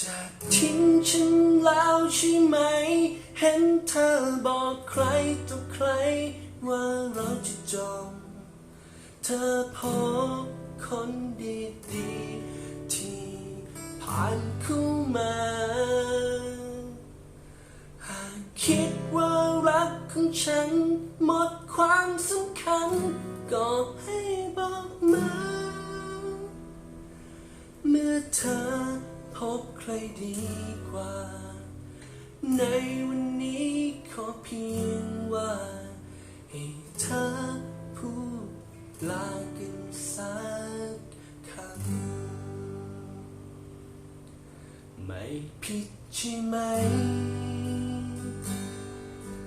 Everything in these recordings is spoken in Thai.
จะทิ้งฉันแล้วใช่ไหม เห็นเธอบอกใครต่อใคร ว่าเราจะจบเธอพบคนดีๆที่ผ่านเข้ามา หากคิดว่ารักของฉัน หมดความสำคัญ ก็ให้บอกมา เมื่อเธอ พบใครดีกว่า ในวันนี้ขอเพียงว่า ให้เธอพูดลากันสักคำไม่ผิดใช่ไหม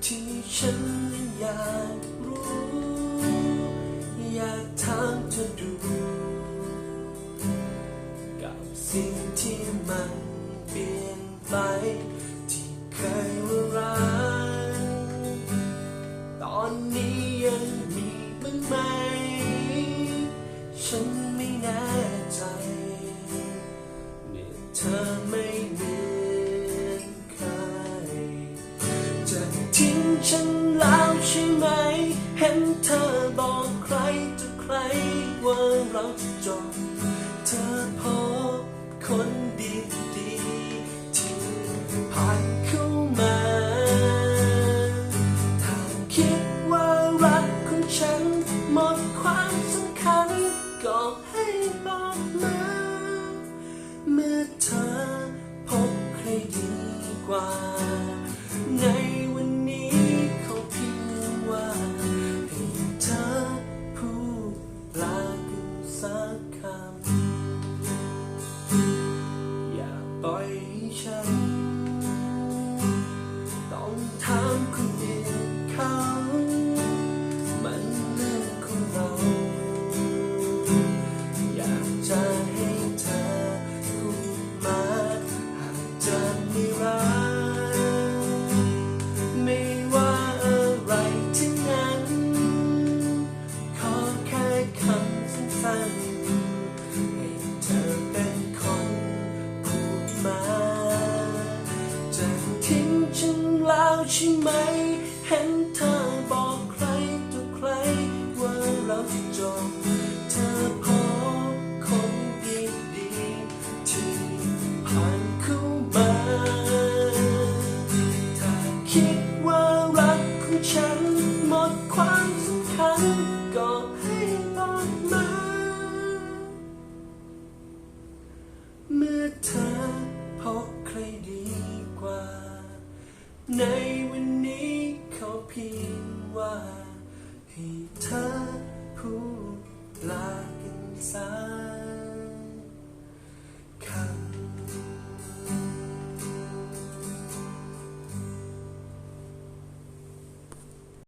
ที่ฉันยังอยากรู้ อยากถามเธอดู สิ่งที่มันเปลี่ยนไป ที่เคยว่ารักตอนนี้ยังมีบ้างไหม ฉันไม่แน่ใจเมื่อเธอไม่เหมือนใครจะทิ้งฉันแล้วใช่ไหม เห็นเธอบอกใครต่อใครว่าเราจะจบ ให้ดีกว่าใน ใช่ไหม เห็นเธอบอกใครต่อใครว่าเราจะจบเธอพบคนดีๆที่ผ่านเข้ามา ถ้าคิดว่ารักของฉันหมดความสำคัญก็ให้บอกมา เมื่อเธอพบใครดีกว่า ใน